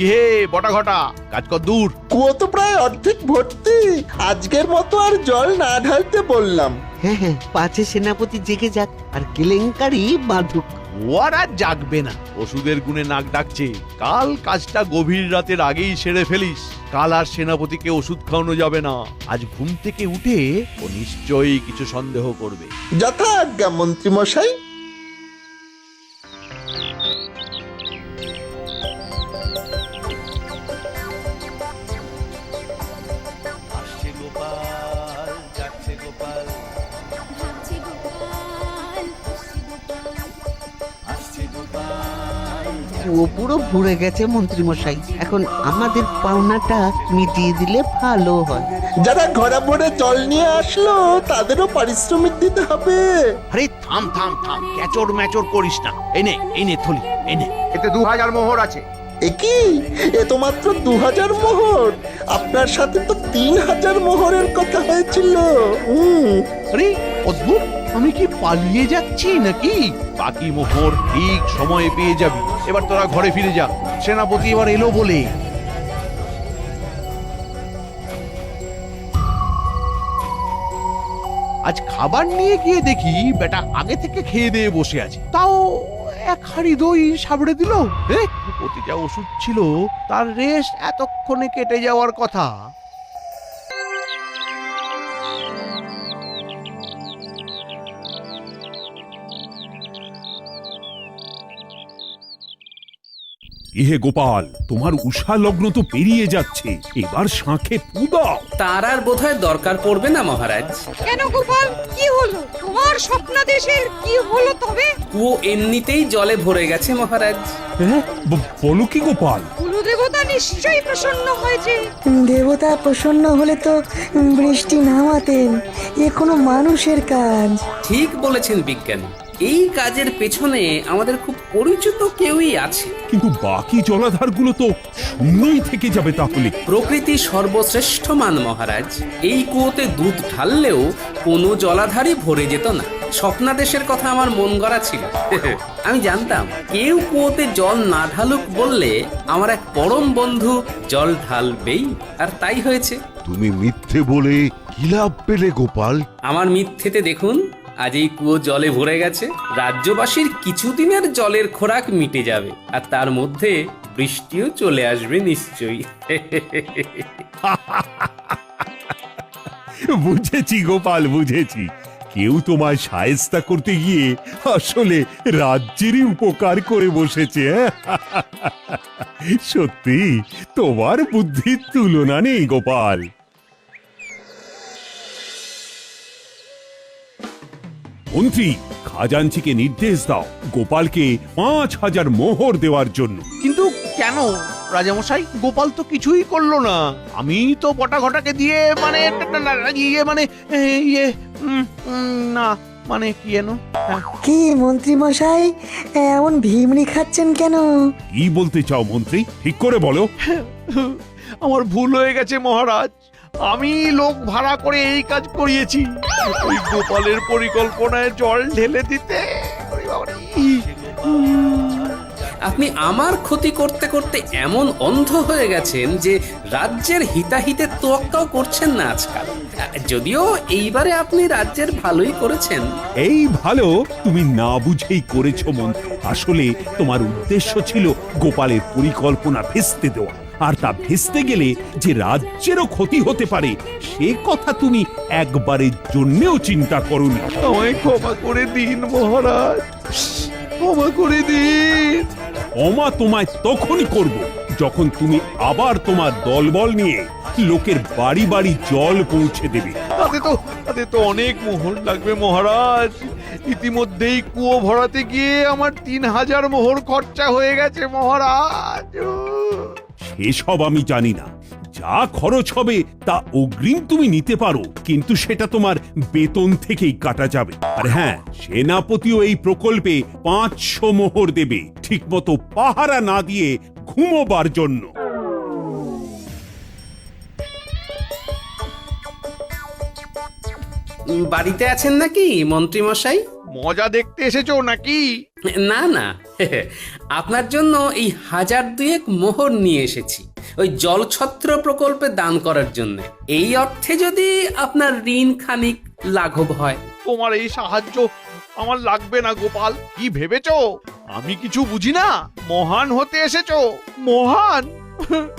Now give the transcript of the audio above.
কি হে বটা ঘটা? কাজ কর দূর। কুয়ো তো প্রায় অর্ধেক ভর্তি। আজকের মতো আর জল না ঢালতে বললাম। হ্যাঁ হ্যাঁ পাছে সেনাপতি জেগে যাক আর কেলেঙ্কারি বাঁধুক। ও আর আর জাগবে না। ওষুধের গুণে নাক ডাকছে। কাল কাজটা গভীর রাতের আগেই সেরে ফেলিস। কাল আর সেনাপতিকে ওষুধ খাওয়ানো যাবে না। আজ ঘুম থেকে উঠে ও নিশ্চয়ই কিছু সন্দেহ করবে। যথা আজ্ঞা মন্ত্রী মশাই কুয়ো পুরো ভরে গেছে মন্ত্রী মশাই এখন আমাদের পাওনাটা মিটিয়ে দিলে ভালো হয়। যারা ঘরে ভরে জল নিয়ে আসলো তাদেরও পারিশ্রমিক দিতে হবে। আরে থাম থাম থাম ক্যাচর ম্যাচর করিস না। এনে এনে থলি এনে এতে দু হাজার মোহর আছে। এ কি? এ তো মাত্র দু হাজার মোহর। আপনার সাথে তো তিন হাজার মোহরের কথা হয়েছিল। হুম আরে অদ্ভুত। আমি কি পালিয়ে যাচ্ছি নাকি? বাকি মোহর ঠিক সময়ে পেয়ে যাবি। এবার তোরা ঘরে ফিরে যা। সেনাপতি এবার এলো বলে। আজ খাবার নিয়ে গিয়ে দেখি বেটা আগে থেকে খেয়ে দিয়ে বসে আছে। তাও এক হাড়ি দই সাবড়ে দিল। অতি যা ওষুধ ছিল, তার রেশ এতক্ষণে কেটে যাওয়ার কথা। ইহে গোপাল তোমার উষা লগ্ন তো পেরিয়ে যাচ্ছে এবার শাঁখে পুদাও তার আর বোধহয় দরকার পড়বে না মহারাজ। কেন গোপাল? কি হলো? তোমার স্বপ্নাদেশের কি হলো তবে? কুয়ো এমনিতেই জলে ভরে গেছে মহারাজ। হ্যাঁ ব- বলো কি গোপাল? কুলদেবতা নিশ্চয়ই প্রসন্ন হয়েছে। দেবতা প্রসন্ন হলে তো বৃষ্টি নামাতেন এ কোনো মানুষের কাজ। ঠিক বলেছেন বিজ্ঞানী। এই কাজের পেছনে আমাদের খুব পরিচিত কেউই আছে। কিন্তু বাকি জলাধারগুলো তো শূন্যই থেকে যাবে তাহলে। প্রকৃতি সর্বশ্রেষ্ঠ মান মহারাজ। এই কুয়োতে দুধ ঢাললেও কোনো জলাধারই ভরে যেত না। স্বপ্নাদেশের কথা আমার মন গড়া ছিল। আমি জানতাম কেউ কুয়োতে জল না ঢালুক বললে আমার এক পরম বন্ধু জল ঢালবেই আর তাই হয়েছে। তুমি মিথ্যে বলে কি লাভ পেলে গোপাল? আমার মিথ্যেতে দেখুন আজ এই কুয়ো জলে ভরে গেছে। রাজ্যবাসীর কিছুদিনের জলের খোরাক মিটে যাবে, আর তার মধ্যে বৃষ্টিও চলে আসবে নিশ্চয়ই। বুঝেছি গোপাল, বুঝেছি। কেউ তোমায় সায়স্তা করতে গিয়ে আসলে রাজ্যেরই উপকার করে বসেছে হ্যাঁ? সত্যি, তোমার বুদ্ধির তুলনা নেই গোপাল। মন্ত্রী খাজাঞ্চিকে নির্দেশ দাও গোপালকে পাঁচ হাজার মোহর দেওয়ার জন্য। কিন্তু কেন? রাজামশাই গোপাল তো কিছুই করল না। আমি তো বটা ঘটাকে দিয়ে মানে ইয়ে মানে ইয়ে না মানে কি যেন? হ্যাঁ, কি মন্ত্রী মশাই এমন ভিমড়ি খাচ্ছেন কেন? কি বলতে চাও মন্ত্রী? ঠিক করে বলো। আমার ভুল হয়ে গেছে মহারাজ। আমি লোক ভাড়া করে এই কাজ করিয়েছি। ওই গোপালের পরিকল্পনায় জল ঢেলে দিতে। আপনি আমার ক্ষতি করতে করতে এমন অন্ধ হয়ে গেছেন যে রাজ্যের হিতাহিতে তোয়াক্কাও করছেন না আজকাল। যদিও এইবারে আপনি রাজ্যের ভালোই করেছেন। এই ভালো তুমি না বুঝেই করেছ মন্ত্রী। আসলে তোমার উদ্দেশ্য ছিল গোপালের পরিকল্পনা ভেস্তে দেওয়া। আর তা ভেস্তে গেলে যে রাজ্যেরও ক্ষতি হতে পারে সে কথা তুমি একবারের জন্যেও চিন্তা করনি আমায় ক্ষমা করে দিন মহারাজ। ক্ষমা করে দিন। অমা তোমায় তখনই করব যখন তুমি আবার তোমার দলবল নিয়ে লোকের বাড়ি বাড়ি জল পৌঁছে দেবে। তাতে তো তাতে তো অনেক মোহর লাগবে মহারাজ। ইতিমধ্যেই কুয়ো ভরাতে গিয়ে আমার তিন হাজার মোহর খরচা হয়ে গেছে মহারাজ। সেসব আমি জানি না। যা খরচ হবে তা অগ্রিম তুমি নিতে পারো কিন্তু সেটা তোমার বেতন থেকেই কাটা যাবে। আর হ্যাঁ সেনাপতিও এই প্রকল্পে পাঁচশো মোহর দেবে ঠিকমতো পাহারা না দিয়ে ঘুমোবার জন্য। বাড়িতে আছেন নাকি মন্ত্রী মশাই? মজা দেখতে এসেছ নাকি? না না। আপনার জন্য এই হাজার দুয়েক মোহর নিয়ে এসেছি। ওই জলছত্র প্রকল্পে দান করার জন্য। এই অর্থে যদি আপনার ঋণ খানিক লাঘব হয়। তোমার এই সাহায্য আমার লাগবে না, গোপাল। কি ভেবেছো? আমি কিছু বুঝি না? মহান হতে এসেছ। মহান?